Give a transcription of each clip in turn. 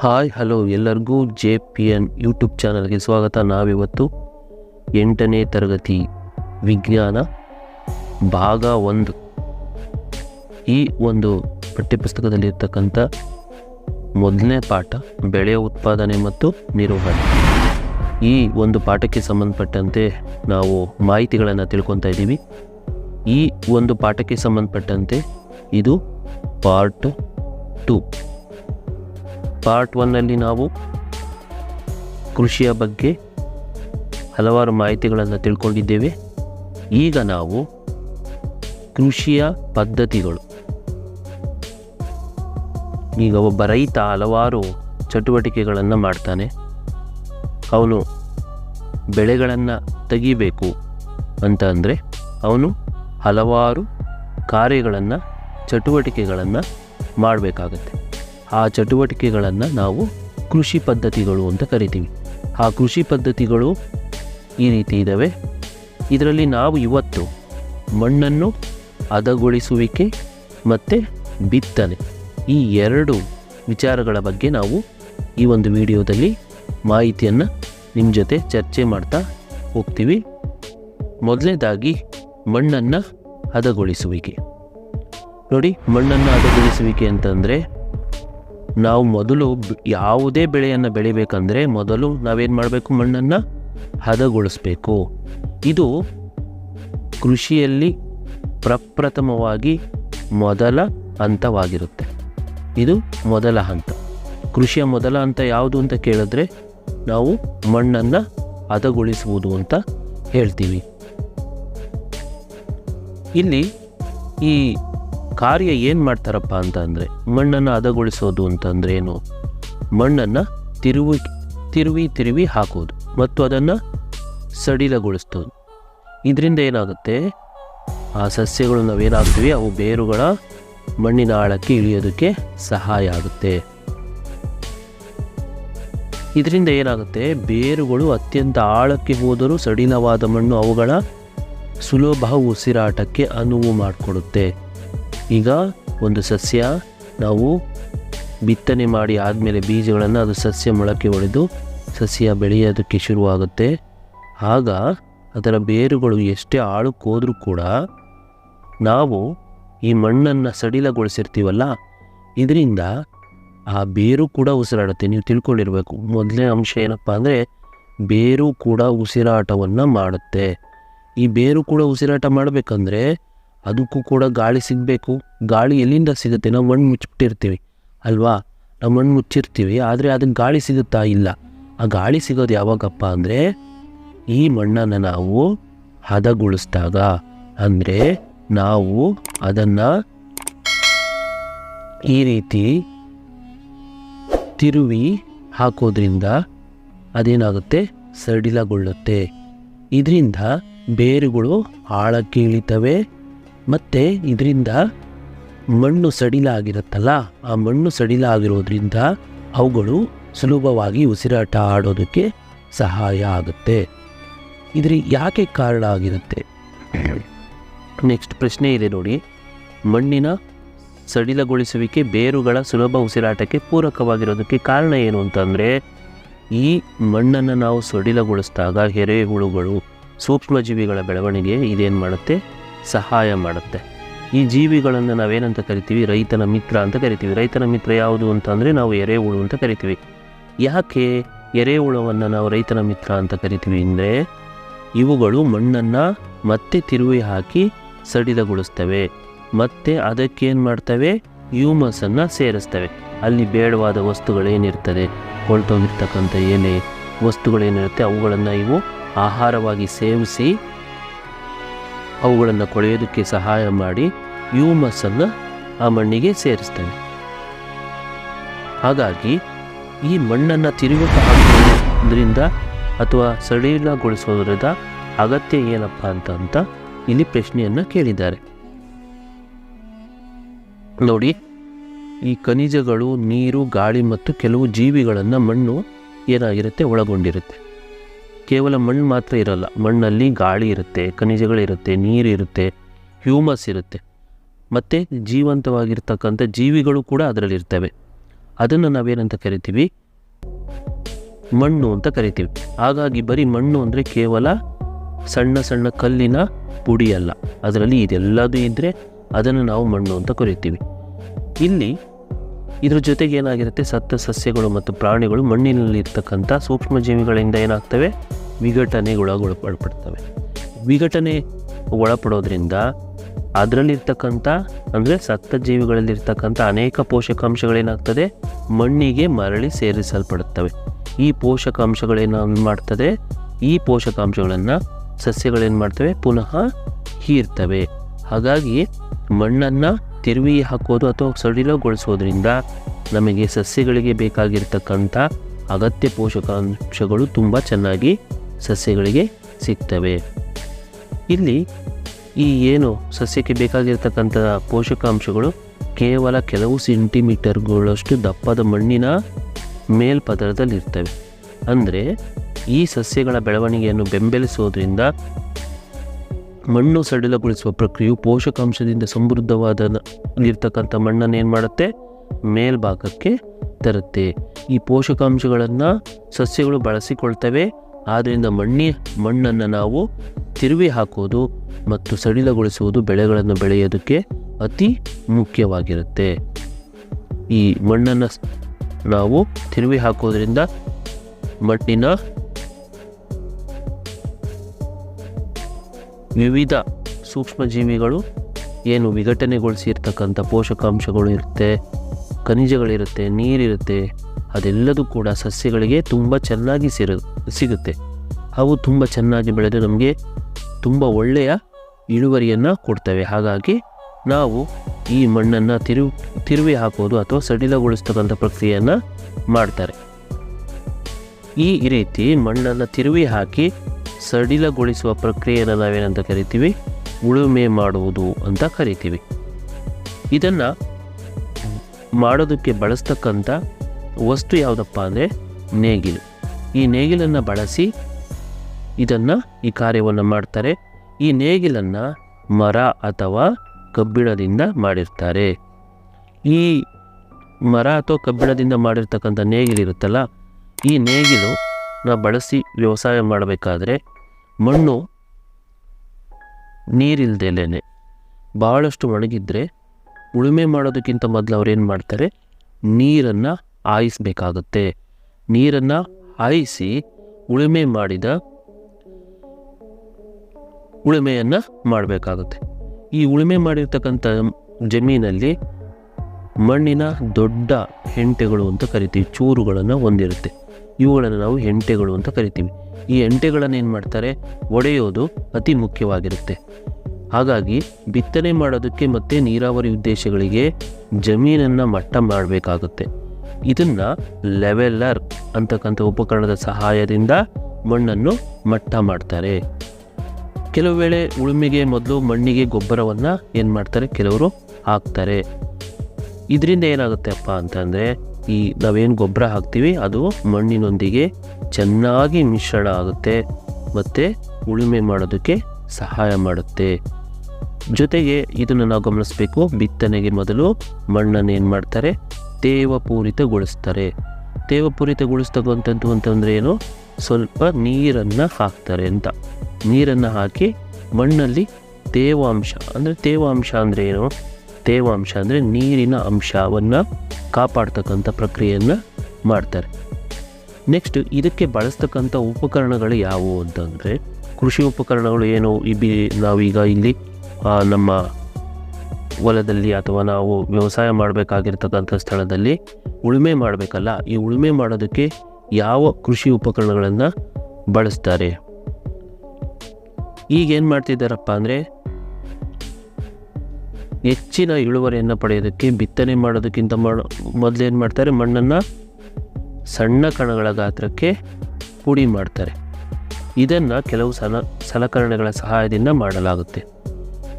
Hi, hello ಎಲ್ಲರಿಗೂ J P N YouTube ಚಾನಲ್ಗೆ ಸ್ವಾಗತ. ನಾವಿವತ್ತು ಎಂಟನೇ ತರಗತಿ ವಿಜ್ಞಾನ ಭಾಗ ಒಂದು. ಈ ಒಂದು ಪಠ್ಯಪುಸ್ತಕದಲ್ಲಿರ್ತಕ್ಕಂಥ ಮೊದಲನೇ ಪಾಠ, ಬೆಳೆ ಉತ್ಪಾದನೆ ಮತ್ತು ನಿರ್ವಹಣೆ. ಈ ಒಂದು ಪಾಠಕ್ಕೆ ಸಂಬಂಧಪಟ್ಟಂತೆ ನಾವು ಮಾಹಿತಿಗಳನ್ನು ತಿಳ್ಕೊತಾ ಇದ್ದೀವಿ. ಈ ಒಂದು ಪಾಠಕ್ಕೆ ಸಂಬಂಧಪಟ್ಟಂತೆ ಇದು ಪಾರ್ಟ್ ಟು. ಪಾರ್ಟ್ ಒನ್ನಲ್ಲಿ ನಾವು ಕೃಷಿಯ ಬಗ್ಗೆ ಹಲವಾರು ಮಾಹಿತಿಗಳನ್ನು ತಿಳ್ಕೊಂಡಿದ್ದೇವೆ. ಈಗ ನಾವು ಕೃಷಿಯ ಪದ್ಧತಿಗಳು. ಈಗ ಒಬ್ಬ ರೈತ ಹಲವಾರು ಚಟುವಟಿಕೆಗಳನ್ನು ಮಾಡ್ತಾನೆ. ಅವನು ಬೆಳೆಗಳನ್ನು ತೆಗಿಬೇಕು ಅಂತ ಅಂದರೆ ಅವನು ಹಲವಾರು ಕಾರ್ಯಗಳನ್ನು, ಚಟುವಟಿಕೆಗಳನ್ನು ಮಾಡಬೇಕಾಗತ್ತೆ. ಆ ಚಟುವಟಿಕೆಗಳನ್ನು ನಾವು ಕೃಷಿ ಪದ್ಧತಿಗಳು ಅಂತ ಕರಿತೀವಿ. ಆ ಕೃಷಿ ಪದ್ಧತಿಗಳು ಈ ರೀತಿ ಇದ್ದಾವೆ ಇದರಲ್ಲಿ ನಾವು ಇವತ್ತು ಮಣ್ಣನ್ನು ಹದಗೊಳಿಸುವಿಕೆ ಮತ್ತು ಬಿತ್ತನೆ ಈ ಎರಡು ವಿಚಾರಗಳ ಬಗ್ಗೆ ನಾವು ಈ ಒಂದು ವಿಡಿಯೋದಲ್ಲಿ ಮಾಹಿತಿಯನ್ನು ನಿಮ್ಮ ಜೊತೆ ಚರ್ಚೆ ಮಾಡ್ತಾ ಹೋಗ್ತೀವಿ. ಮೊದಲನೇದಾಗಿ ಮಣ್ಣನ್ನು ಹದಗೊಳಿಸುವಿಕೆ. ನೋಡಿ ಮಣ್ಣನ್ನು ಹದಗೊಳಿಸುವಿಕೆ ಅಂತಂದರೆ ನಾವು ಮೊದಲು ಯಾವುದೇ ಬೆಳೆಯನ್ನು ಬೆಳಿಬೇಕಂದ್ರೆ ಮೊದಲು ನಾವೇನು ಮಾಡಬೇಕು ಮಣ್ಣನ್ನು ಹದಗೊಳಿಸ್ಬೇಕು. ಇದು ಕೃಷಿಯಲ್ಲಿ ಪ್ರಪ್ರಥಮವಾಗಿ ಮೊದಲ ಹಂತವಾಗಿರುತ್ತೆ. ಇದು ಮೊದಲ ಹಂತ. ಕೃಷಿಯ ಮೊದಲ ಹಂತ ಯಾವುದು ಅಂತ ಕೇಳಿದ್ರೆ ನಾವು ಮಣ್ಣನ್ನು ಹದಗೊಳಿಸುವುದು ಅಂತ ಹೇಳ್ತೀವಿ. ಇಲ್ಲಿ ಈ ಕಾರ್ಯ ಏನು ಮಾಡ್ತಾರಪ್ಪ ಅಂತ ಅಂದರೆ, ಮಣ್ಣನ್ನು ಹದಗೊಳಿಸೋದು ಅಂತಂದ್ರೆ ಏನು? ಮಣ್ಣನ್ನು ತಿರುವಿ ತಿರುವಿ ತಿರುವಿ ಹಾಕೋದು ಮತ್ತು ಅದನ್ನು ಸಡಿಲಗೊಳಿಸ್ತೋದು. ಇದರಿಂದ ಏನಾಗುತ್ತೆ? ಆ ಸಸ್ಯಗಳು ನಾವೇನಾಗ್ತೀವಿ? ಅವು ಬೇರುಗಳ ಮಣ್ಣಿನ ಆಳಕ್ಕೆ ಇಳಿಯೋದಕ್ಕೆ ಸಹಾಯ ಆಗುತ್ತೆ. ಇದರಿಂದ ಏನಾಗುತ್ತೆ? ಬೇರುಗಳು ಅತ್ಯಂತ ಆಳಕ್ಕೆ ಹೋದರೂ ಸಡಿಲವಾದ ಮಣ್ಣು ಅವುಗಳ ಸುಲಭ ಉಸಿರಾಟಕ್ಕೆ ಅನುವು ಮಾಡಿಕೊಡುತ್ತೆ. ಈಗ ಒಂದು ಸಸ್ಯ ನಾವು ಬಿತ್ತನೆ ಮಾಡಿ ಆದಮೇಲೆ ಬೀಜಗಳನ್ನು ಅದು ಸಸ್ಯ ಮೊಳಕೆ ಹೊಡೆದು ಸಸ್ಯ ಬೆಳೆಯೋದಕ್ಕೆ ಶುರುವಾಗುತ್ತೆ. ಆಗ ಅದರ ಬೇರುಗಳು ಎಷ್ಟೇ ಆಳಕ್ಕೆ ಹೋದರೂ ಕೂಡ ನಾವು ಈ ಮಣ್ಣನ್ನು ಸಡಿಲಗೊಳಿಸಿರ್ತೀವಲ್ಲ, ಇದರಿಂದ ಆ ಬೇರು ಕೂಡ ಉಸಿರಾಡುತ್ತೆ. ನೀವು ತಿಳ್ಕೊಂಡಿರಬೇಕು, ಮೊದಲನೇ ಅಂಶ ಏನಪ್ಪ ಅಂದರೆ ಬೇರು ಕೂಡ ಉಸಿರಾಟವನ್ನು ಮಾಡುತ್ತೆ. ಈ ಬೇರು ಕೂಡ ಉಸಿರಾಟ ಮಾಡಬೇಕಂದ್ರೆ ಅದಕ್ಕೂ ಕೂಡ ಗಾಳಿ ಸಿಗಬೇಕು. ಗಾಳಿ ಎಲ್ಲಿಂದ ಸಿಗುತ್ತೆ? ನಾವು ಮಣ್ಣು ಮುಚ್ಚಿಬಿಟ್ಟಿರ್ತೀವಿ ಅಲ್ವಾ? ನಾವು ಮಣ್ಣು ಮುಚ್ಚಿರ್ತೀವಿ ಆದರೆ ಅದಕ್ಕೆ ಗಾಳಿ ಸಿಗುತ್ತಾ ಇಲ್ಲ. ಆ ಗಾಳಿ ಸಿಗೋದು ಯಾವಾಗಪ್ಪ ಅಂದರೆ ಈ ಮಣ್ಣನ್ನು ನಾವು ಹದಗೊಳಿಸಿದಾಗ. ಅಂದರೆ ನಾವು ಅದನ್ನು ಈ ರೀತಿ ತಿರುವಿ ಹಾಕೋದ್ರಿಂದ ಅದೇನಾಗುತ್ತೆ? ಸಡಿಲಗೊಳ್ಳುತ್ತೆ. ಇದರಿಂದ ಬೇರುಗಳು ಆಳಕ್ಕೆ ಇಳಿತವೆ ಮತ್ತು ಇದರಿಂದ ಮಣ್ಣು ಸಡಿಲ ಆಗಿರುತ್ತಲ್ಲ ಆ ಮಣ್ಣು ಸಡಿಲ ಆಗಿರೋದ್ರಿಂದ ಅವುಗಳು ಸುಲಭವಾಗಿ ಉಸಿರಾಟ ಆಡೋದಕ್ಕೆ ಸಹಾಯ ಆಗುತ್ತೆ. ಇದ್ರ ಯಾಕೆ ಕಾರಣ ಆಗಿರುತ್ತೆ? ನೆಕ್ಸ್ಟ್ ಪ್ರಶ್ನೆ ಇದೆ ನೋಡಿ. ಮಣ್ಣಿನ ಸಡಿಲಗೊಳಿಸುವಿಕೆ ಬೇರುಗಳ ಸುಲಭ ಉಸಿರಾಟಕ್ಕೆ ಪೂರಕವಾಗಿರೋದಕ್ಕೆ ಕಾರಣ ಏನು ಅಂತಂದರೆ ಈ ಮಣ್ಣನ್ನು ನಾವು ಸಡಿಲಗೊಳಿಸಿದಾಗ ಎರೆಹುಳುಗಳು ಸೂಕ್ಷ್ಮಜೀವಿಗಳ ಬೆಳವಣಿಗೆ ಇದೇನು ಮಾಡುತ್ತೆ? ಸಹಾಯ ಮಾಡುತ್ತೆ. ಈ ಜೀವಿಗಳನ್ನು ನಾವೇನಂತ ಕರಿತೀವಿ? ರೈತನ ಮಿತ್ರ ಅಂತ ಕರಿತೀವಿ. ರೈತನ ಮಿತ್ರ ಯಾವುದು ಅಂತಂದರೆ ನಾವು ಎರೆಹುಳು ಅಂತ ಕರಿತೀವಿ. ಯಾಕೆ ಎರೆಹುಳವನ್ನು ನಾವು ರೈತನ ಮಿತ್ರ ಅಂತ ಕರಿತೀವಿ ಅಂದರೆ, ಇವುಗಳು ಮಣ್ಣನ್ನು ಮತ್ತೆ ತಿರುವಿ ಹಾಕಿ ಸಡಿಲಗೊಳಿಸ್ತವೆ. ಮತ್ತು ಅದಕ್ಕೇನು ಮಾಡ್ತವೆ? ಹ್ಯೂಮಸನ್ನು ಸೇರಿಸ್ತವೆ. ಅಲ್ಲಿ ಬೇಡವಾದ ವಸ್ತುಗಳೇನಿರ್ತದೆ? ಕೊಳ್ತೋಗಿರ್ತಕ್ಕಂಥ ಏನೇ ವಸ್ತುಗಳೇನಿರುತ್ತೆ? ಅವುಗಳನ್ನು ಇವು ಆಹಾರವಾಗಿ ಸೇವಿಸಿ ಅವುಗಳನ್ನು ಕೊಳೆಯೋದಕ್ಕೆ ಸಹಾಯ ಮಾಡಿ ಹ್ಯೂಮಸನ್ನು ಆ ಮಣ್ಣಿಗೆ ಸೇರಿಸ್ತೇನೆ. ಹಾಗಾಗಿ ಈ ಮಣ್ಣನ್ನು ತಿರುಗುತ್ತ ಹಾಕೋದ್ರಿಂದ ಅಥವಾ ಸಡಿಲಗೊಳಿಸೋದ್ರಿಂದ ಅಗತ್ಯ ಏನಪ್ಪ ಅಂತ ಅಂತ ಇಲ್ಲಿ ಪ್ರಶ್ನೆಯನ್ನು ಕೇಳಿದ್ದಾರೆ. ನೋಡಿ, ಈ ಖನಿಜಗಳು, ನೀರು, ಗಾಳಿ ಮತ್ತು ಕೆಲವು ಜೀವಿಗಳನ್ನು ಮಣ್ಣು ಏನಾಗಿರುತ್ತೆ ಒಳಗೊಂಡಿರುತ್ತೆ. ಕೇವಲ ಮಣ್ಣು ಮಾತ್ರ ಇರಲ್ಲ. ಮಣ್ಣಲ್ಲಿ ಗಾಳಿ ಇರುತ್ತೆ, ಖನಿಜಗಳಿರುತ್ತೆ ನೀರಿರುತ್ತೆ ಹ್ಯೂಮಸ್ ಇರುತ್ತೆ. ಮತ್ತು ಜೀವಂತವಾಗಿರ್ತಕ್ಕಂಥ ಜೀವಿಗಳು ಕೂಡ ಅದರಲ್ಲಿರ್ತವೆ ಅದನ್ನು ನಾವೇನಂತ ಕರಿತೀವಿ? ಮಣ್ಣು ಅಂತ ಕರಿತೀವಿ. ಹಾಗಾಗಿ ಬರೀ ಮಣ್ಣು ಅಂದರೆ ಕೇವಲ ಸಣ್ಣ ಸಣ್ಣ ಕಲ್ಲಿನ ಪುಡಿಯಲ್ಲ ಅದರಲ್ಲಿ ಇದೆಲ್ಲದೂ ಇದ್ದರೆ ಅದನ್ನು ನಾವು ಮಣ್ಣು ಅಂತ ಕರಿತೀವಿ. ಇಲ್ಲಿ ಇದ್ರ ಜೊತೆಗೆ ಏನಾಗಿರುತ್ತೆ? ಸತ್ತ ಸಸ್ಯಗಳು ಮತ್ತು ಪ್ರಾಣಿಗಳು ಮಣ್ಣಿನಲ್ಲಿ ಇರ್ತಕ್ಕಂಥ ಸೂಕ್ಷ್ಮಜೀವಿಗಳಿಂದ ಏನಾಗ್ತವೆ? ವಿಘಟನೆಗೊಳಗೊಳಪಡ್ತವೆ. ವಿಘಟನೆ ಒಳಪಡೋದ್ರಿಂದ ಅದರಲ್ಲಿರ್ತಕ್ಕಂಥ, ಅಂದರೆ ಸತ್ತ ಜೀವಿಗಳಲ್ಲಿರ್ತಕ್ಕಂಥ ಅನೇಕ ಪೋಷಕಾಂಶಗಳೇನಾಗ್ತದೆ? ಮಣ್ಣಿಗೆ ಮರಳಿ ಸೇರಿಸಲ್ಪಡುತ್ತವೆ. ಈ ಪೋಷಕಾಂಶಗಳೇನು ಮಾಡ್ತದೆ? ಈ ಪೋಷಕಾಂಶಗಳನ್ನು ಸಸ್ಯಗಳೇನು ಮಾಡ್ತವೆ? ಪುನಃ ಹೀರ್ತವೆ. ಹಾಗಾಗಿ ಮಣ್ಣನ್ನು ತಿರುವಿ ಹಾಕೋದು ಅಥವಾ ಸಡಿಲಗೊಳಿಸೋದ್ರಿಂದ ನಮಗೆ ಸಸ್ಯಗಳಿಗೆ ಬೇಕಾಗಿರ್ತಕ್ಕಂಥ ಅಗತ್ಯ ಪೋಷಕಾಂಶಗಳು ತುಂಬ ಚೆನ್ನಾಗಿ ಸಸ್ಯಗಳಿಗೆ ಸಿಗ್ತವೆ. ಇಲ್ಲಿ ಈ ಏನು ಸಸ್ಯಕ್ಕೆ ಬೇಕಾಗಿರ್ತಕ್ಕಂಥ ಪೋಷಕಾಂಶಗಳು ಕೇವಲ ಕೆಲವು ಸೆಂಟಿಮೀಟರ್ಗಳಷ್ಟು ದಪ್ಪದ ಮಣ್ಣಿನ ಮೇಲ್ಪದರದಲ್ಲಿರ್ತವೆ. ಅಂದರೆ ಈ ಸಸ್ಯಗಳ ಬೆಳವಣಿಗೆಯನ್ನು ಬೆಂಬಲಿಸೋದ್ರಿಂದ ಮಣ್ಣು ಸಡಿಲಗೊಳಿಸುವ ಪ್ರಕ್ರಿಯೆಯು ಪೋಷಕಾಂಶದಿಂದ ಸಮೃದ್ಧವಾದ ಇರ್ತಕ್ಕಂಥ ಮಣ್ಣನ್ನು ಏನು ಮಾಡುತ್ತೆ? ಮೇಲ್ಭಾಗಕ್ಕೆ ತರುತ್ತೆ. ಈ ಪೋಷಕಾಂಶಗಳನ್ನು ಸಸ್ಯಗಳು ಬಳಸಿಕೊಳ್ತವೆ. ಆದ್ದರಿಂದ ಮಣ್ಣಿ ಮಣ್ಣನ್ನು ನಾವು ತಿರುವಿ ಹಾಕೋದು ಮತ್ತು ಸಡಿಲಗೊಳಿಸುವುದು ಬೆಳೆಗಳನ್ನು ಬೆಳೆಯೋದಕ್ಕೆ ಅತಿ ಮುಖ್ಯವಾಗಿರುತ್ತೆ. ಈ ಮಣ್ಣನ್ನು ನಾವು ತಿರುವಿ ಹಾಕೋದ್ರಿಂದ ಮಣ್ಣಿನ ವಿವಿಧ ಸೂಕ್ಷ್ಮಜೀವಿಗಳು ಏನು ವಿಘಟನೆಗೊಳಿಸಿರ್ತಕ್ಕಂಥ ಪೋಷಕಾಂಶಗಳು ಇರುತ್ತೆ, ಖನಿಜಗಳಿರುತ್ತೆ, ನೀರಿರುತ್ತೆ, ಅದೆಲ್ಲದೂ ಕೂಡ ಸಸ್ಯಗಳಿಗೆ ತುಂಬ ಚೆನ್ನಾಗಿ ಸಿರ, ಸಿಗುತ್ತೆ. ಅವು ತುಂಬ ಚೆನ್ನಾಗಿ ಬೆಳೆದು ನಮಗೆ ತುಂಬ ಒಳ್ಳೆಯ ಇಳುವರಿಯನ್ನು ಕೊಡ್ತವೆ. ಹಾಗಾಗಿ ನಾವು ಈ ಮಣ್ಣನ್ನು ತಿರು, ತಿರುವಿ ಹಾಕೋದು ಅಥವಾ ಸಡಿಲಗೊಳಿಸ್ತಕ್ಕಂಥ ಪ್ರಕ್ರಿಯೆಯನ್ನು ಮಾಡ್ತಾರೆ. ಈ ರೀತಿ ಮಣ್ಣನ್ನು ತಿರುವಿ ಹಾಕಿ ಸಡಿಲಗೊಳಿಸುವ ಪ್ರಕ್ರಿಯೆಯನ್ನು ನಾವೇನಂತ ಕರಿತೀವಿ? ಉಳುಮೆ ಮಾಡುವುದು ಅಂತ ಕರಿತೀವಿ. ಇದನ್ನು ಮಾಡೋದಕ್ಕೆ ಬಳಸ್ತಕ್ಕಂಥ ವಸ್ತು ಯಾವುದಪ್ಪ ಅಂದರೆ ನೇಗಿಲು. ಈ ನೇಗಿಲನ್ನು ಬಳಸಿ ಇದನ್ನು ಈ ಕಾರ್ಯವನ್ನು ಮಾಡ್ತಾರೆ. ಈ ನೇಗಿಲನ್ನು ಮರ ಅಥವಾ ಕಬ್ಬಿಣದಿಂದ ಮಾಡಿರ್ತಾರೆ. ಈ ಮರ ಅಥವಾ ಕಬ್ಬಿಣದಿಂದ ಮಾಡಿರ್ತಕ್ಕಂಥ ನೇಗಿಲಿರುತ್ತಲ್ಲ ಈ ನೇಗಿಲು ಬಳಸಿ ವ್ಯವಸಾಯ ಮಾಡಬೇಕಾದ್ರೆ ಮಣ್ಣು ನೀರಿಲ್ದೇನೆ ಭಾಳಷ್ಟು ಒಣಗಿದ್ರೆ ಉಳುಮೆ ಮಾಡೋದಕ್ಕಿಂತ ಮೊದಲು ಅವ್ರೇನು ಮಾಡ್ತಾರೆ? ನೀರನ್ನು ಹಾಯಿಸ್ಬೇಕಾಗುತ್ತೆ. ನೀರನ್ನು ಹಾಯಿಸಿ ಉಳುಮೆ ಮಾಡಿದ ಉಳುಮೆಯನ್ನು ಮಾಡಬೇಕಾಗುತ್ತೆ. ಈ ಉಳುಮೆ ಮಾಡಿರ್ತಕ್ಕಂಥ ಜಮೀನಲ್ಲಿ ಮಣ್ಣಿನ ದೊಡ್ಡ ಹೆಂಟೆಗಳು ಅಂತ ಕರಿತೀವಿ. ಚೂರುಗಳನ್ನು ಹೊಂದಿರುತ್ತೆ ಇವುಗಳನ್ನು ನಾವು ಹೆಂಟೆಗಳು ಅಂತ ಕರಿತೀವಿ. ಈ ಹೆಂಟೆಗಳನ್ನು ಏನು ಮಾಡ್ತಾರೆ? ಒಡೆಯೋದು ಅತಿ ಮುಖ್ಯವಾಗಿರುತ್ತೆ. ಹಾಗಾಗಿ ಬಿತ್ತನೆ ಮಾಡೋದಕ್ಕೆ ಮತ್ತು ನೀರಾವರಿ ಉದ್ದೇಶಗಳಿಗೆ ಜಮೀನನ್ನು ಮಟ್ಟ ಮಾಡಬೇಕಾಗುತ್ತೆ. ಇದನ್ನು ಲೆವೆಲ್ಲರ್ ಅಂತಕ್ಕಂಥ ಉಪಕರಣದ ಸಹಾಯದಿಂದ ಮಣ್ಣನ್ನು ಮಟ್ಟ ಮಾಡ್ತಾರೆ. ಕೆಲವು ವೇಳೆ ಉಳುಮೆಗೆ ಮೊದಲು ಮಣ್ಣಿಗೆ ಗೊಬ್ಬರವನ್ನು ಏನು ಮಾಡ್ತಾರೆ? ಕೆಲವರು ಹಾಕ್ತಾರೆ. ಇದರಿಂದ ಏನಾಗುತ್ತೆ ಅಪ್ಪ ಅಂತಂದರೆ ಈ ನಾವೇನು ಗೊಬ್ಬರ ಹಾಕ್ತೀವಿ, ಅದು ಮಣ್ಣಿನೊಂದಿಗೆ ಚೆನ್ನಾಗಿ ಮಿಶ್ರಣ ಆಗುತ್ತೆ ಮತ್ತು ಉಳುಮೆ ಮಾಡೋದಕ್ಕೆ ಸಹಾಯ ಮಾಡುತ್ತೆ. ಜೊತೆಗೆ ಇದನ್ನು ನಾವು ಗಮನಿಸಬೇಕು, ಬಿತ್ತನೆಗೆ ಮೊದಲು ಮಣ್ಣನ್ನು ಏನು ಮಾಡ್ತಾರೆ, ತೇವಪೂರಿತಗೊಳಿಸ್ತಾರೆ. ತೇವಪೂರಿತಗೊಳಿಸ್ತಕ್ಕಂಥದ್ದು ಅಂತಂದರೆ ಏನು? ಸ್ವಲ್ಪ ನೀರನ್ನು ಹಾಕ್ತಾರೆ ಅಂತ. ನೀರನ್ನು ಹಾಕಿ ಮಣ್ಣಲ್ಲಿ ತೇವಾಂಶ, ಅಂದರೆ ತೇವಾಂಶ ಅಂದರೆ ಏನು? ತೇವಾಂಶ ಅಂದರೆ ನೀರಿನ ಅಂಶವನ್ನು ಕಾಪಾಡ್ತಕ್ಕಂಥ ಪ್ರಕ್ರಿಯೆಯನ್ನು ಮಾಡ್ತಾರೆ. ನೆಕ್ಸ್ಟ್ ಇದಕ್ಕೆ ಬಳಸ್ತಕ್ಕಂಥ ಉಪಕರಣಗಳು ಯಾವುವು ಅಂತಂದರೆ, ಕೃಷಿ ಉಪಕರಣಗಳು ಏನು? ಇಬಿ ನಾವೀಗ ಇಲ್ಲಿ ನಮ್ಮ ಹೊಲದಲ್ಲಿ ಅಥವಾ ನಾವು ವ್ಯವಸಾಯ ಮಾಡಬೇಕಾಗಿರ್ತಕ್ಕಂಥ ಸ್ಥಳದಲ್ಲಿ ಉಳುಮೆ ಮಾಡಬೇಕಲ್ಲ, ಈ ಉಳುಮೆ ಮಾಡೋದಕ್ಕೆ ಯಾವ ಕೃಷಿ ಉಪಕರಣಗಳನ್ನು ಬಳಸ್ತಾರೆ? ಈಗೇನು ಮಾಡ್ತಿದ್ದಾರಪ್ಪ ಅಂದರೆ ಹೆಚ್ಚಿನ ಇಳುವರಿಯನ್ನು ಪಡೆಯೋದಕ್ಕೆ ಬಿತ್ತನೆ ಮಾಡೋದಕ್ಕಿಂತ ಮೊದಲು ಮೊದಲೇನು ಮಾಡ್ತಾರೆ? ಮಣ್ಣನ್ನು ಸಣ್ಣ ಕಣಗಳ ಗಾತ್ರಕ್ಕೆ ಪುಡಿ ಮಾಡ್ತಾರೆ. ಇದನ್ನು ಕೆಲವು ಸಲ, ಸಲಕರಣೆಗಳ ಸಹಾಯದಿಂದ ಮಾಡಲಾಗುತ್ತೆ.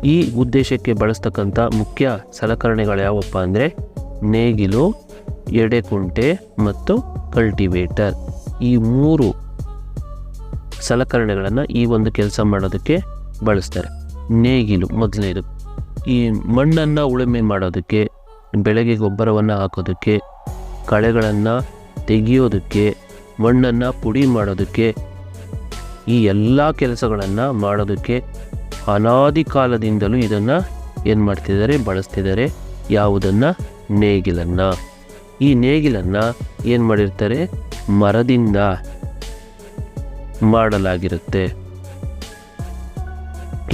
ಈ ಉದ್ದೇಶಕ್ಕೆ ಬಳಸ್ತಕ್ಕಂಥ ಮುಖ್ಯ ಸಲಕರಣೆಗಳು ಯಾವಪ್ಪ ಅಂದರೆ, ನೇಗಿಲು, ಎಡೆಕುಂಟೆ ಮತ್ತು ಕಲ್ಟಿವೇಟರ್. ಈ ಮೂರು ಸಲಕರಣೆಗಳನ್ನು ಈ ಒಂದು ಕೆಲಸ ಮಾಡೋದಕ್ಕೆ ಬಳಸ್ತಾರೆ. ನೇಗಿಲು ಮೊದಲನೇದು. ಈ ಮಣ್ಣನ್ನು ಉಳುಮೆ ಮಾಡೋದಕ್ಕೆ, ಬೆಳೆಗೆ ಗೊಬ್ಬರವನ್ನು ಹಾಕೋದಕ್ಕೆ, ಕಳೆಗಳನ್ನು ತೆಗೆಯೋದಕ್ಕೆ, ಮಣ್ಣನ್ನು ಪುಡಿ ಮಾಡೋದಕ್ಕೆ, ಈ ಎಲ್ಲ ಕೆಲಸಗಳನ್ನು ಮಾಡೋದಕ್ಕೆ ಅನಾದಿ ಕಾಲದಿಂದಲೂ ಇದನ್ನು ಏನು ಮಾಡ್ತಿದ್ದಾರೆ, ಬಳಸ್ತಿದ್ದಾರೆ. ಯಾವುದನ್ನು? ನೇಗಿಲನ್ನು. ಈ ನೇಗಿಲನ್ನು ಏನು ಮಾಡಿರ್ತಾರೆ? ಮರದಿಂದ ಮಾಡಲಾಗಿರುತ್ತೆ.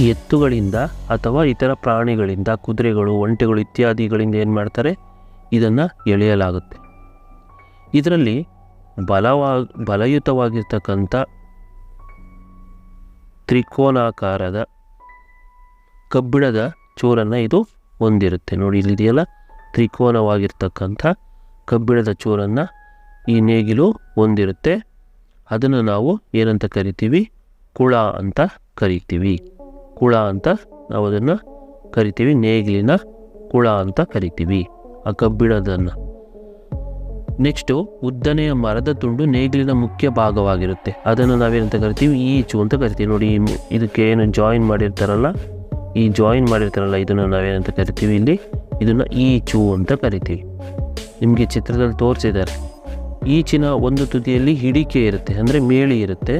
ಎತ್ತುಗಳಿಂದ ಅಥವಾ ಇತರ ಪ್ರಾಣಿಗಳಿಂದ, ಕುದುರೆಗಳು, ಒಂಟೆಗಳು ಇತ್ಯಾದಿಗಳಿಂದ ಏನು ಮಾಡ್ತಾರೆ? ಇದನ್ನು ಎಳೆಯಲಾಗುತ್ತೆ. ಇದರಲ್ಲಿ ಬಲವಾ, ಬಲಯುತವಾಗಿರ್ತಕ್ಕಂಥ ತ್ರಿಕೋನಾಕಾರದ ಕಬ್ಬಿಣದ ಚೂರನ್ನು ಇದು ಹೊಂದಿರುತ್ತೆ. ನೋಡಿ ಇಲ್ಲಿದೆಯಲ್ಲ ತ್ರಿಕೋನವಾಗಿರ್ತಕ್ಕಂಥ ಕಬ್ಬಿಣದ ಚೂರನ್ನು ಈ ನೇಗಿಲು ಹೊಂದಿರುತ್ತೆ. ಅದನ್ನು ನಾವು ಏನಂತ ಕರಿತೀವಿ? ಕುಳ ಅಂತ ಕರಿತೀವಿ. ಕುಳ ಅಂತ ನಾವು ಅದನ್ನು ಕರಿತೀವಿ. ನೇಗಿಲಿನ ಕುಳ ಅಂತ ಕರಿತೀವಿ. ಆ ಕಬ್ಬಿಣದನ್ನು. ನೆಕ್ಸ್ಟು ಉದ್ದನೆಯ ಮರದ ತುಂಡು ನೇಗಿಲಿನ ಮುಖ್ಯ ಭಾಗವಾಗಿರುತ್ತೆ. ಅದನ್ನು ನಾವೇನಂತ ಕರಿತೀವಿ? ಈಚು ಅಂತ ಕರಿತೀವಿ. ನೋಡಿ, ಇದಕ್ಕೆ ಏನು ಜಾಯಿನ್ ಮಾಡಿರ್ತಾರಲ್ಲ? ಈ ಜಾಯಿನ್ ಮಾಡಿರ್ತಾರಲ್ಲ, ಇದನ್ನು ನಾವೇನಂತ ಕರಿತೀವಿ ಇಲ್ಲಿ? ಇದನ್ನು ಈಚು ಅಂತ ಕರಿತೀವಿ. ನಿಮಗೆ ಚಿತ್ರದಲ್ಲಿ ತೋರಿಸಿದ್ದಾರೆ. ಈಚಿನ ಒಂದು ತುದಿಯಲ್ಲಿ ಹಿಡಿಕೆ ಇರುತ್ತೆ, ಅಂದರೆ ಮೇಳಿ ಇರುತ್ತೆ.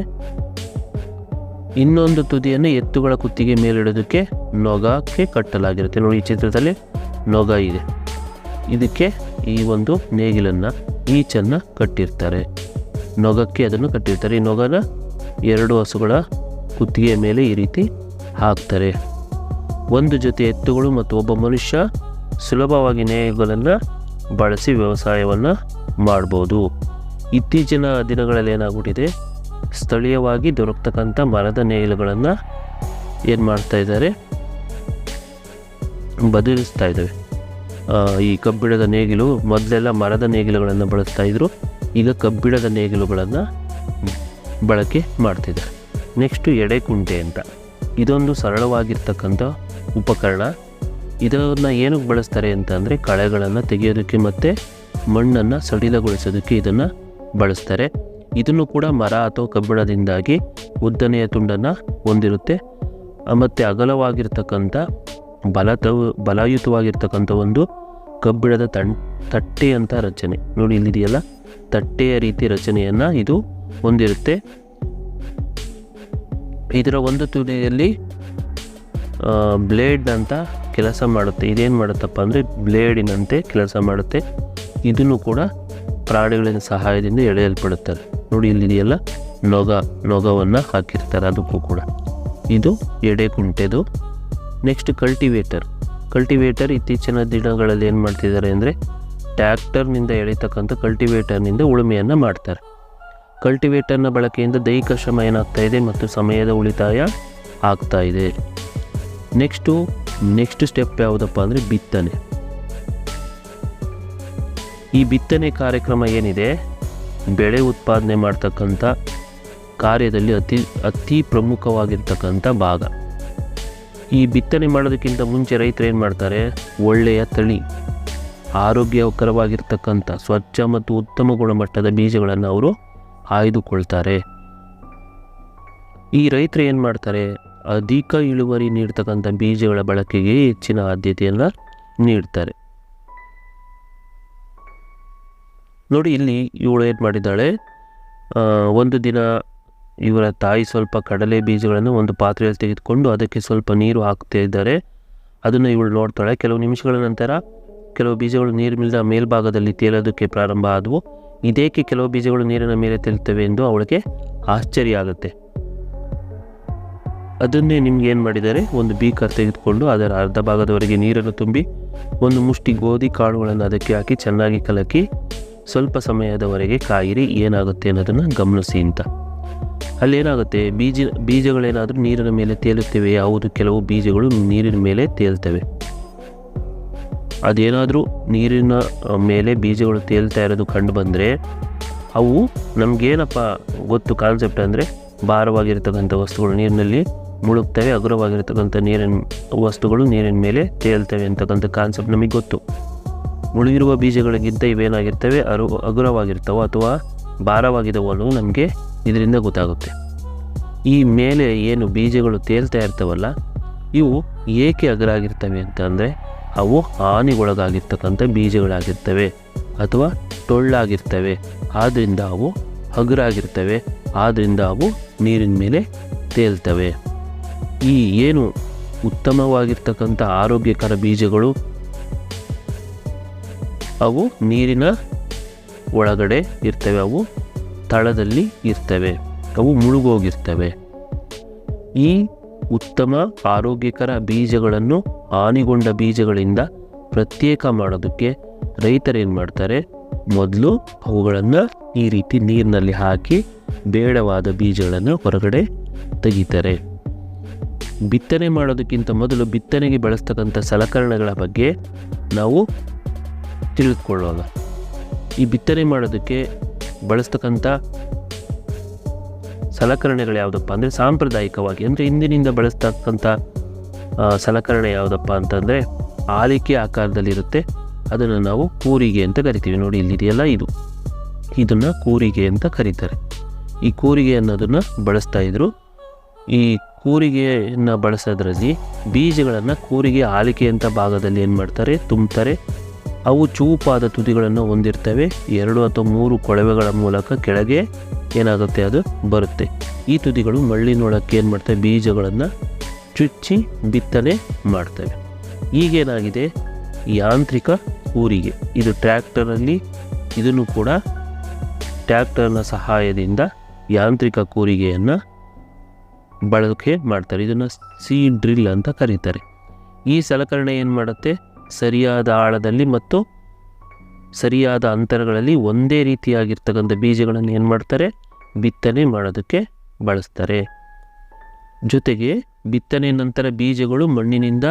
ಇನ್ನೊಂದು ತುದಿಯನ್ನು ಎತ್ತುಗಳ ಕುತ್ತಿಗೆ ಮೇಲಿಡೋದಕ್ಕೆ ನೊಗಕ್ಕೆ ಕಟ್ಟಲಾಗಿರುತ್ತೆ. ನೋಡಿ, ಈ ಚಿತ್ರದಲ್ಲಿ ನೊಗ ಇದೆ. ಇದಕ್ಕೆ ಈ ಒಂದು ನೇಗಿಲನ್ನು, ಈಚನ್ನು ಕಟ್ಟಿರ್ತಾರೆ. ನೊಗಕ್ಕೆ ಅದನ್ನು ಕಟ್ಟಿರ್ತಾರೆ. ಈ ನೊಗನ ಎರಡು ಹಸುಗಳ ಕುತ್ತಿಗೆಯ ಮೇಲೆ ಈ ರೀತಿ ಹಾಕ್ತಾರೆ. ಒಂದು ಜೊತೆ ಎತ್ತುಗಳು ಮತ್ತು ಒಬ್ಬ ಮನುಷ್ಯ ಸುಲಭವಾಗಿ ನೇಗಿಲನ್ನು ಬಳಸಿ ವ್ಯವಸಾಯವನ್ನು ಮಾಡ್ಬೋದು. ಇತ್ತೀಚಿನ ದಿನಗಳಲ್ಲಿ ಏನಾಗ್ಬಿಟ್ಟಿದೆ? ಸ್ಥಳೀಯವಾಗಿ ದೊರಕ್ತಕ್ಕಂಥ ಮರದ ನೇಗಿಲುಗಳನ್ನು ಏನು ಮಾಡ್ತಾ ಇದ್ದಾರೆ ಬದಲಿಸ್ತಾ ಇದ್ದಾವೆ ಈ ಕಬ್ಬಿಣದ ನೇಗಿಲು ಮೊದಲೆಲ್ಲ ಮರದ ನೇಗಿಲುಗಳನ್ನು ಬಳಸ್ತಾ ಇದ್ರು, ಈಗ ಕಬ್ಬಿಣದ ನೇಗಿಲುಗಳನ್ನು ಬಳಕೆ ಮಾಡ್ತಿದ್ದಾರೆ ನೆಕ್ಸ್ಟು ಎಡೆಕುಂಟೆ ಅಂತ. ಇದೊಂದು ಸರಳವಾಗಿರ್ತಕ್ಕಂಥ ಉಪಕರಣ. ಇದನ್ನು ಏನಕ್ಕೆ ಬಳಸ್ತಾರೆ ಅಂತ ಅಂದರೆ ಕಳೆಗಳನ್ನು ತೆಗೆಯೋದಕ್ಕೆ ಮತ್ತು ಮಣ್ಣನ್ನು ಸಡಿಲಗೊಳಿಸೋದಕ್ಕೆ ಇದನ್ನು ಬಳಸ್ತಾರೆ. ಇದನ್ನು ಕೂಡ ಮರ ಅಥವಾ ಕಬ್ಬಿಣದಿಂದಾಗಿ ಉದ್ದನೆಯ ತುಂಡನ್ನು ಹೊಂದಿರುತ್ತೆ. ಮತ್ತು ಅಗಲವಾಗಿರ್ತಕ್ಕಂಥ ಬಲತ ಬಲಯುತವಾಗಿರ್ತಕ್ಕಂಥ ಒಂದು ಕಬ್ಬಿಣದ ತಣ್ ತಟ್ಟೆಯಂಥ ರಚನೆ. ನೋಡಿ ಇಲ್ಲಿದೆಯಲ್ಲ? ತಟ್ಟೆಯ ರೀತಿ ರಚನೆಯನ್ನು ಇದು ಹೊಂದಿರುತ್ತೆ. ಇದರ ಒಂದು ತುದಿಯಲ್ಲಿ ಬ್ಲೇಡ್ ಅಂತ ಕೆಲಸ ಮಾಡುತ್ತೆ. ಇದೇನು ಮಾಡುತ್ತಪ್ಪ ಅಂದರೆ ಬ್ಲೇಡಿನಂತೆ ಕೆಲಸ ಮಾಡುತ್ತೆ. ಇದನ್ನು ಕೂಡ ಪ್ರಾಣಿಗಳಿನ ಸಹಾಯದಿಂದ ಎಳೆಯಲ್ಪಡುತ್ತಾರೆ ನೋಡಿ ಇಲ್ಲಿದೆಯಲ್ಲ ಲೋಗ, ಲೋಗವನ್ನು ಹಾಕಿರ್ತಾರೆ ಅದಕ್ಕೂ ಕೂಡ. ಇದು ಎಡೆ ಕುಂಟೆದು ನೆಕ್ಸ್ಟ್ ಕಲ್ಟಿವೇಟರ್ ಕಲ್ಟಿವೇಟರ್ ಇತ್ತೀಚಿನ ದಿನಗಳಲ್ಲಿ ಏನು ಮಾಡ್ತಿದ್ದಾರೆ ಅಂದರೆ ಟ್ಯಾಕ್ಟರ್ನಿಂದ ಎಳಿತಕ್ಕಂಥ ಕಲ್ಟಿವೇಟರ್ನಿಂದ ಉಳುಮೆಯನ್ನು ಮಾಡ್ತಾರೆ. ಕಲ್ಟಿವೇಟರ್ನ ಬಳಕೆಯಿಂದ ದೈಹಿಕ ಶ್ರಮ ಏನಾಗ್ತಾ ಇದೆ ಮತ್ತು ಸಮಯದ ಉಳಿತಾಯ ಆಗ್ತಾ ಇದೆ. ನೆಕ್ಸ್ಟು ನೆಕ್ಸ್ಟ್ ಸ್ಟೆಪ್ ಯಾವುದಪ್ಪ ಅಂದರೆ ಬಿತ್ತನೆ. ಈ ಬಿತ್ತನೆ ಕಾರ್ಯಕ್ರಮ ಏನಿದೆ? ಬೆಳೆ ಉತ್ಪಾದನೆ ಮಾಡ್ತಕ್ಕಂಥ ಕಾರ್ಯದಲ್ಲಿ ಅತಿ ಅತಿ ಪ್ರಮುಖವಾಗಿರ್ತಕ್ಕಂಥ ಭಾಗ. ಈ ಬಿತ್ತನೆ ಮಾಡೋದಕ್ಕಿಂತ ಮುಂಚೆ ರೈತರು ಏನು ಮಾಡ್ತಾರೆ? ಒಳ್ಳೆಯ ತಳಿ, ಆರೋಗ್ಯಕರವಾಗಿರ್ತಕ್ಕಂಥ, ಸ್ವಚ್ಛ ಮತ್ತು ಉತ್ತಮ ಗುಣಮಟ್ಟದ ಬೀಜಗಳನ್ನು ಅವರು ಆಯ್ದುಕೊಳ್ತಾರೆ. ಈ ರೈತರು ಏನು ಮಾಡ್ತಾರೆ? ಅಧಿಕ ಇಳುವರಿ ನೀಡ್ತಕ್ಕಂಥ ಬೀಜಗಳ ಬಳಕೆಗೆ ಹೆಚ್ಚಿನ ಆದ್ಯತೆಯನ್ನು ನೀಡ್ತಾರೆ. ನೋಡಿ, ಇಲ್ಲಿ ಇವಳು ಏನು ಮಾಡಿದ್ದಾಳೆ? ಒಂದು ದಿನ ಇವರ ತಾಯಿ ಸ್ವಲ್ಪ ಕಡಲೆ ಬೀಜಗಳನ್ನು ಒಂದು ಪಾತ್ರೆಯಲ್ಲಿ ತೆಗೆದುಕೊಂಡು ಅದಕ್ಕೆ ಸ್ವಲ್ಪ ನೀರು ಹಾಕ್ತಾ ಇದ್ದಾರೆ. ಅದನ್ನು ಇವಳು ನೋಡ್ತಾಳೆ. ಕೆಲವು ನಿಮಿಷಗಳ ನಂತರ ಕೆಲವು ಬೀಜಗಳು ನೀರಿನಿಂದ ಮೇಲ್ಭಾಗದಲ್ಲಿ ತೇಲೋದಕ್ಕೆ ಪ್ರಾರಂಭ ಆದವು. ಇದೇಕೆ ಕೆಲವು ಬೀಜಗಳು ನೀರಿನ ಮೇಲೆ ತೇಲ್ತವೆ ಎಂದು ಅವಳಿಗೆ ಆಶ್ಚರ್ಯ ಆಗುತ್ತೆ. ಅದನ್ನೇ ನಿಮ್ಗೆ ಏನು ಮಾಡಿದ್ದಾರೆ? ಒಂದು ಬೀಕರ್ ತೆಗೆದುಕೊಂಡು ಅದರ ಅರ್ಧ ಭಾಗದವರೆಗೆ ನೀರನ್ನು ತುಂಬಿ, ಒಂದು ಮುಷ್ಟಿ ಗೋಧಿ ಕಾಳುಗಳನ್ನು ಅದಕ್ಕೆ ಹಾಕಿ ಚೆನ್ನಾಗಿ ಕಲಕಿ ಸ್ವಲ್ಪ ಸಮಯದವರೆಗೆ ಕಾಯಿರಿ, ಏನಾಗುತ್ತೆ ಅನ್ನೋದನ್ನು ಗಮನಿಸಿ ಅಂತ. ಅಲ್ಲೇನಾಗುತ್ತೆ? ಬೀಜ, ಬೀಜಗಳೇನಾದರೂ ನೀರಿನ ಮೇಲೆ ತೇಲುತ್ತವೆ. ಯಾವುದು ಕೆಲವು ಬೀಜಗಳು ನೀರಿನ ಮೇಲೆ ತೇಲ್ತವೆ ಅದೇನಾದರೂ ನೀರಿನ ಮೇಲೆ ಬೀಜಗಳು ತೇಲ್ತಾ ಇರೋದು ಕಂಡು ಬಂದರೆ, ಅವು ನಮಗೇನಪ್ಪ ಗೊತ್ತು ಕಾನ್ಸೆಪ್ಟ್ ಅಂದರೆ, ಭಾರವಾಗಿರ್ತಕ್ಕಂಥ ವಸ್ತುಗಳು ನೀರಿನಲ್ಲಿ ಮುಳುಗ್ತವೆ, ಹಗುರವಾಗಿರ್ತಕ್ಕಂಥ ನೀರಿನ, ವಸ್ತುಗಳು ನೀರಿನ ಮೇಲೆ ತೇಲ್ತವೆ ಅಂತಕ್ಕಂಥ ಕಾನ್ಸೆಪ್ಟ್ ನಮಗೆ ಗೊತ್ತು. ಮುಳುಗಿರುವ ಬೀಜಗಳಿಗಿಂತ ಇವೇನಾಗಿರ್ತವೆ ಅರು ಹಗುರವಾಗಿರ್ತವೋ ಅಥವಾ ಭಾರವಾಗಿದವೋ ಅನ್ನೋದು ನಮಗೆ ಇದರಿಂದ ಗೊತ್ತಾಗುತ್ತೆ. ಈ ಮೇಲೆ ಏನು ಬೀಜಗಳು ತೇಲ್ತಾ ಇರ್ತವಲ್ಲ, ಇವು ಏಕೆ ಹಗುರಾಗಿರ್ತವೆ ಅಂತಂದರೆ, ಅವು ಹಾನಿಗೊಳಗಾಗಿರ್ತಕ್ಕಂಥ ಬೀಜಗಳಾಗಿರ್ತವೆ ಅಥವಾ ಟೊಳ್ಳಾಗಿರ್ತವೆ. ಆದ್ದರಿಂದ ಅವು ಹಗುರಾಗಿರ್ತವೆ ಆದ್ದರಿಂದ ಅವು ನೀರಿನ ಮೇಲೆ ತೇಲ್ತವೆ. ಈ ಏನು ಉತ್ತಮವಾಗಿರ್ತಕ್ಕಂಥ ಆರೋಗ್ಯಕರ ಬೀಜಗಳು ಅವು ನೀರಿನ ಒಳಗಡೆ ಇರ್ತವೆ, ಅವು ತಳದಲ್ಲಿ ಇರ್ತವೆ, ಅವು ಮುಳುಗೋಗಿರ್ತವೆ. ಈ ಉತ್ತಮ ಆರೋಗ್ಯಕರ ಬೀಜಗಳನ್ನು ಹಾನಿಗೊಂಡ ಬೀಜಗಳಿಂದ ಪ್ರತ್ಯೇಕ ಮಾಡೋದಕ್ಕೆ ರೈತರೇನು ಮಾಡ್ತಾರೆ? ಮೊದಲು ಅವುಗಳನ್ನು ಈ ರೀತಿ ನೀರಿನಲ್ಲಿ ಹಾಕಿ ಬೇಡವಾದ ಬೀಜಗಳನ್ನು ಹೊರಗಡೆ ತೆಗಿತಾರೆ. ಬಿತ್ತನೆ ಮಾಡೋದಕ್ಕಿಂತ ಮೊದಲು ಬಿತ್ತನೆಗೆ ಬಳಸ್ತಕ್ಕಂಥ ಸಲಕರಣೆಗಳ ಬಗ್ಗೆ ನಾವು ತಿಳಿದುಕೊಳ್ಳೋಣ ಈ ಬಿತ್ತನೆ ಮಾಡೋದಕ್ಕೆ ಬಳಸ್ತಕ್ಕಂಥ ಸಲಕರಣೆಗಳು ಯಾವುದಪ್ಪ ಅಂದರೆ ಸಾಂಪ್ರದಾಯಿಕವಾಗಿ ಅಂದರೆ ಹಿಂದಿನಿಂದ ಬಳಸ್ತಕ್ಕಂಥ ಸಲಕರಣೆ ಯಾವುದಪ್ಪ ಅಂತಂದರೆ ಆಲಿಕೆ ಆಕಾರದಲ್ಲಿರುತ್ತೆ. ಅದನ್ನು ನಾವು ಕೂರಿಗೆ ಅಂತ ಕರಿತೀವಿ. ನೋಡಿ ಇಲ್ಲಿದೆಯಲ್ಲ ಇದು. ಇದನ್ನು ಕೂರಿಗೆ ಅಂತ ಕರೀತಾರೆ. ಈ ಕೂರಿಗೆ ಅನ್ನೋದನ್ನು ಬಳಸ್ತಾ ಇದ್ರು. ಈ ಕೂರಿಗೆಯನ್ನು ಬಳಸೋದ್ರಲ್ಲಿ ಬೀಜಗಳನ್ನು ಕೂರಿಗೆ ಆಲಿಕೆ ಅಂತ ಭಾಗದಲ್ಲಿ ಏನು ಮಾಡ್ತಾರೆ? ತುಂಬ್ತಾರೆ. ಅವು ಚೂಪಾದ ತುದಿಗಳನ್ನು ಹೊಂದಿರ್ತವೆ. ಎರಡು ಅಥವಾ ಮೂರು ಕೊಳವೆಗಳ ಮೂಲಕ ಕೆಳಗೆ ಏನಾಗುತ್ತೆ ಅದು ಬರುತ್ತೆ. ಈ ತುದಿಗಳು ಮಳ್ಳಿನೊಳಕ್ಕೆ ಏನು ಮಾಡ್ತವೆ? ಬೀಜಗಳನ್ನು ಚುಚ್ಚಿ ಬಿತ್ತನೆ ಮಾಡ್ತವೆ. ಈಗೇನಾಗಿದೆ? ಯಾಂತ್ರಿಕ ಕೂರಿಗೆ ಇದು ಟ್ರ್ಯಾಕ್ಟರಲ್ಲಿ ಇದನ್ನು ಕೂಡ ಟ್ರ್ಯಾಕ್ಟರ್ನ ಸಹಾಯದಿಂದ ಯಾಂತ್ರಿಕ ಕೂರಿಗೆಯನ್ನು ಬಳಕೆ ಮಾಡ್ತಾರೆ. ಇದನ್ನು ಸೀ ಡ್ರಿಲ್ ಅಂತ ಕರೀತಾರೆ. ಈ ಸಲಕರಣೆ ಏನು ಮಾಡುತ್ತೆ? ಸರಿಯಾದ ಆಳದಲ್ಲಿ ಮತ್ತು ಸರಿಯಾದ ಅಂತರಗಳಲ್ಲಿ ಒಂದೇ ರೀತಿಯಾಗಿರ್ತಕ್ಕಂಥ ಬೀಜಗಳನ್ನು ಏನು ಮಾಡ್ತಾರೆ? ಬಿತ್ತನೆ ಮಾಡೋದಕ್ಕೆ ಬಳಸ್ತಾರೆ. ಜೊತೆಗೆ ಬಿತ್ತನೆ ನಂತರ ಬೀಜಗಳು ಮಣ್ಣಿನಿಂದ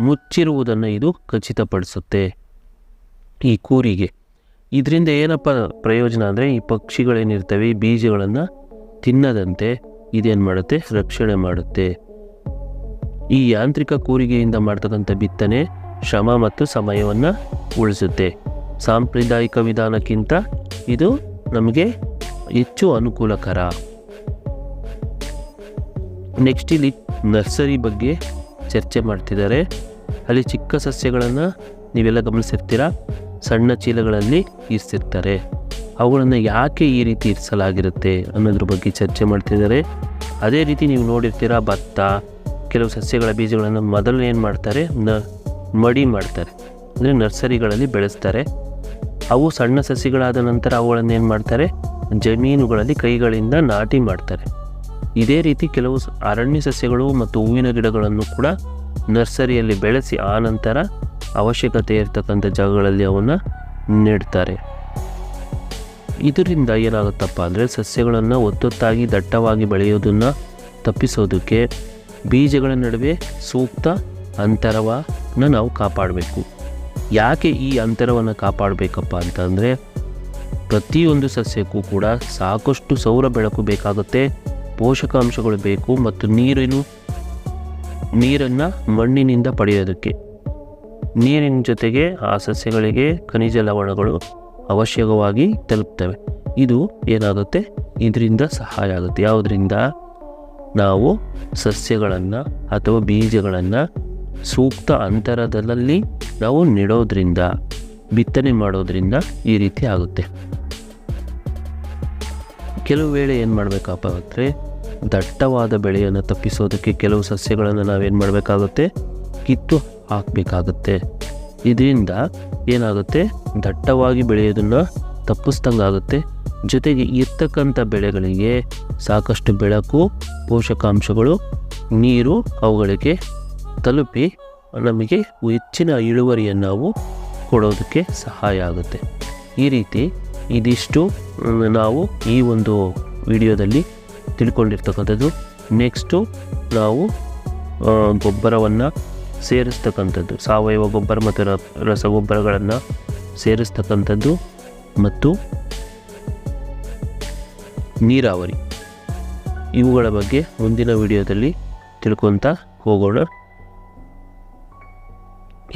ಮುಚ್ಚಿರುವುದನ್ನು ಇದು ಖಚಿತಪಡಿಸುತ್ತೆ. ಈ ಕೂರಿಗೆ. ಇದರಿಂದ ಏನಪ್ಪ ಪ್ರಯೋಜನ ಅಂದರೆ ಈ ಪಕ್ಷಿಗಳೇನಿರ್ತವೆ, ಈ ಬೀಜಗಳನ್ನು ತಿನ್ನದಂತೆ ಇದೇನು ಮಾಡುತ್ತೆ? ರಕ್ಷಣೆ ಮಾಡುತ್ತೆ. ಈ ಯಾಂತ್ರಿಕ ಕೂರಿಗೆಯಿಂದ ಮಾಡ್ತಕ್ಕಂಥ ಬಿತ್ತನೆ ಶ್ರಮ ಮತ್ತು ಸಮಯವನ್ನು ಉಳಿಸುತ್ತೆ. ಸಾಂಪ್ರದಾಯಿಕ ವಿಧಾನಕ್ಕಿಂತ ಇದು ನಮಗೆ ಹೆಚ್ಚು ಅನುಕೂಲಕರ. ನೆಕ್ಸ್ಟ್ ಇಲ್ಲಿ ನರ್ಸರಿ ಬಗ್ಗೆ ಚರ್ಚೆ ಮಾಡ್ತಿದ್ದಾರೆ. ಅಲ್ಲಿ ಚಿಕ್ಕ ಸಸ್ಯಗಳನ್ನು ನೀವೆಲ್ಲ ಗಮನಿಸಿರ್ತೀರ? ಸಣ್ಣ ಚೀಲಗಳಲ್ಲಿ ಇರಿಸಿರ್ತಾರೆ. ಅವುಗಳನ್ನು ಯಾಕೆ ಈ ರೀತಿ ಇರಿಸಲಾಗಿರುತ್ತೆ ಅನ್ನೋದ್ರ ಬಗ್ಗೆ ಚರ್ಚೆ ಮಾಡ್ತಿದ್ದಾರೆ. ಅದೇ ರೀತಿ ನೀವು ನೋಡಿರ್ತೀರ ಭತ್ತ, ಕೆಲವು ಸಸ್ಯಗಳ ಬೀಜಗಳನ್ನು ಮೊದಲು ಏನು ಮಾಡ್ತಾರೆ? ಮಡಿ ಮಾಡ್ತಾರೆ. ಅಂದರೆ ನರ್ಸರಿಗಳಲ್ಲಿ ಬೆಳೆಸ್ತಾರೆ. ಅವು ಸಣ್ಣ ಸಸಿಗಳಾದ ನಂತರ ಅವುಗಳನ್ನು ಏನು ಮಾಡ್ತಾರೆ? ಜಮೀನುಗಳಲ್ಲಿ ಕೈಗಳಿಂದ ನಾಟಿ ಮಾಡ್ತಾರೆ. ಇದೇ ರೀತಿ ಕೆಲವು ಅರಣ್ಯ ಸಸ್ಯಗಳು ಮತ್ತು ಹೂವಿನ ಗಿಡಗಳನ್ನು ಕೂಡ ನರ್ಸರಿಯಲ್ಲಿ ಬೆಳೆಸಿ ಆ ನಂತರ ಅವಶ್ಯಕತೆ ಇರತಕ್ಕಂಥ ಜಾಗಗಳಲ್ಲಿ ಅವನ್ನು ನೆಡ್ತಾರೆ. ಇದರಿಂದ ಏನಾಗುತ್ತಪ್ಪ ಅಂದರೆ ಸಸ್ಯಗಳನ್ನು ಒತ್ತೊತ್ತಾಗಿ ದಟ್ಟವಾಗಿ ಬೆಳೆಯೋದನ್ನು ತಪ್ಪಿಸೋದಕ್ಕೆ ಬೀಜಗಳ ನಡುವೆ ಸೂಕ್ತ ಅಂತರವನ್ನು ನಾವು ಕಾಪಾಡಬೇಕು. ಯಾಕೆ ಈ ಅಂತರವನ್ನು ಕಾಪಾಡಬೇಕಪ್ಪ ಅಂತಂದರೆ, ಪ್ರತಿಯೊಂದು ಸಸ್ಯಕ್ಕೂ ಕೂಡ ಸಾಕಷ್ಟು ಸೌರ ಬೆಳಕು ಬೇಕಾಗುತ್ತೆ, ಪೋಷಕಾಂಶಗಳು ಬೇಕು ಮತ್ತು ನೀರಿನ ನೀರನ್ನು ಮಣ್ಣಿನಿಂದ ಪಡೆಯೋದಕ್ಕೆ. ನೀರಿನ ಜೊತೆಗೆ ಆ ಸಸ್ಯಗಳಿಗೆ ಖನಿಜ ಲವಣಗಳು ಅವಶ್ಯಕವಾಗಿ ತಲುಪ್ತವೆ. ಇದು ಏನಾಗುತ್ತೆ? ಇದರಿಂದ ಸಹಾಯ ಆಗುತ್ತೆ. ಯಾವುದರಿಂದ? ನಾವು ಸಸ್ಯಗಳನ್ನು ಅಥವಾ ಬೀಜಗಳನ್ನು ಸೂಕ್ತ ಅಂತರದಲ್ಲಿ ನಾವು ನೆಡೋದ್ರಿಂದ, ಬಿತ್ತನೆ ಮಾಡೋದ್ರಿಂದ ಈ ರೀತಿ ಆಗುತ್ತೆ. ಕೆಲವು ವೇಳೆ ಏನು ಮಾಡಬೇಕಪ್ಪ ಅಂದರೆ ದಟ್ಟವಾದ ಬೆಳೆಯನ್ನು ತಪ್ಪಿಸೋದಕ್ಕೆ ಕೆಲವು ಸಸ್ಯಗಳನ್ನು ನಾವೇನು ಮಾಡಬೇಕಾಗುತ್ತೆ? ಕಿತ್ತು ಹಾಕಬೇಕಾಗುತ್ತೆ. ಇದರಿಂದ ಏನಾಗುತ್ತೆ? ದಟ್ಟವಾಗಿ ಬೆಳೆಯೋದನ್ನು ತಪ್ಪಿಸ್ದಂಗಾಗುತ್ತೆ. ಜೊತೆಗೆ ಇರ್ತಕ್ಕಂಥ ಬೆಳೆಗಳಿಗೆ ಸಾಕಷ್ಟು ಬೆಳಕು, ಪೋಷಕಾಂಶಗಳು, ನೀರು ಅವುಗಳಿಗೆ ತಲುಪಿ ನಮಗೆ ಹೆಚ್ಚಿನ ಇಳುವರಿಯನ್ನು ನಾವು ಕೊಡೋದಕ್ಕೆ ಸಹಾಯ ಆಗುತ್ತೆ. ಈ ರೀತಿ ಇದಿಷ್ಟು ನಾವು ಈ ಒಂದು ವಿಡಿಯೋದಲ್ಲಿ ತಿಳ್ಕೊಂಡಿರ್ತಕ್ಕಂಥದ್ದು. ನೆಕ್ಸ್ಟು ನಾವು ಗೊಬ್ಬರವನ್ನು ಸೇರಿಸ್ತಕ್ಕಂಥದ್ದು. ಸಾವಯವ ಗೊಬ್ಬರ ಮತ್ತು ರಸಗೊಬ್ಬರಗಳನ್ನು ಸೇರಿಸ್ತಕ್ಕಂಥದ್ದು ಮತ್ತು ನೀರಾವರಿ. ಇವುಗಳ ಬಗ್ಗೆ ಮುಂದಿನ ವಿಡಿಯೋದಲ್ಲಿ ತಿಳ್ಕೊತಾ ಹೋಗೋಣ.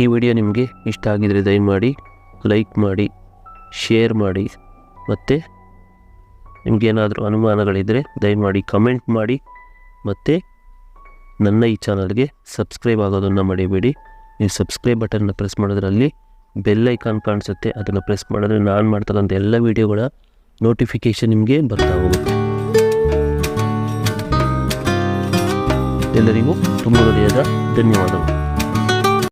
ಈ ವಿಡಿಯೋ ನಿಮಗೆ ಇಷ್ಟ ಆಗಿದರೆ ದಯಮಾಡಿ ಲೈಕ್ ಮಾಡಿ ಶೇರ್ ಮಾಡಿ ಮತ್ತು ನಿಮಗೇನಾದರೂ ಅನುಮಾನಗಳಿದ್ದರೆ ದಯಮಾಡಿ ಕಮೆಂಟ್ ಮಾಡಿ ಮತ್ತು ನನ್ನ ಈ ಚಾನಲ್ಗೆ ಸಬ್ಸ್ಕ್ರೈಬ್ ಆಗೋದನ್ನು ಮಡಿಬೇಡಿ ನೀವು ಸಬ್ಸ್ಕ್ರೈಬ್ ಬಟನ್ನ ಪ್ರೆಸ್ ಮಾಡೋದ್ರಲ್ಲಿ ಬೆಲ್ ಐಕಾನ್ ಕಾಣಿಸುತ್ತೆ, ಅದನ್ನು ಪ್ರೆಸ್ ಮಾಡಿದ್ರೆ ನಾನು ಮಾಡ್ತಕ್ಕಂಥ ಎಲ್ಲ ವಿಡಿಯೋಗಳ ನೋಟಿಫಿಕೇಷನ್ ನಿಮಗೆ ಬರ್ತಾ ಹೋಗುತ್ತೆ. ಎಲ್ಲರಿಗೂ ತುಂಬ ಹೃದಯದ ಧನ್ಯವಾದಗಳು.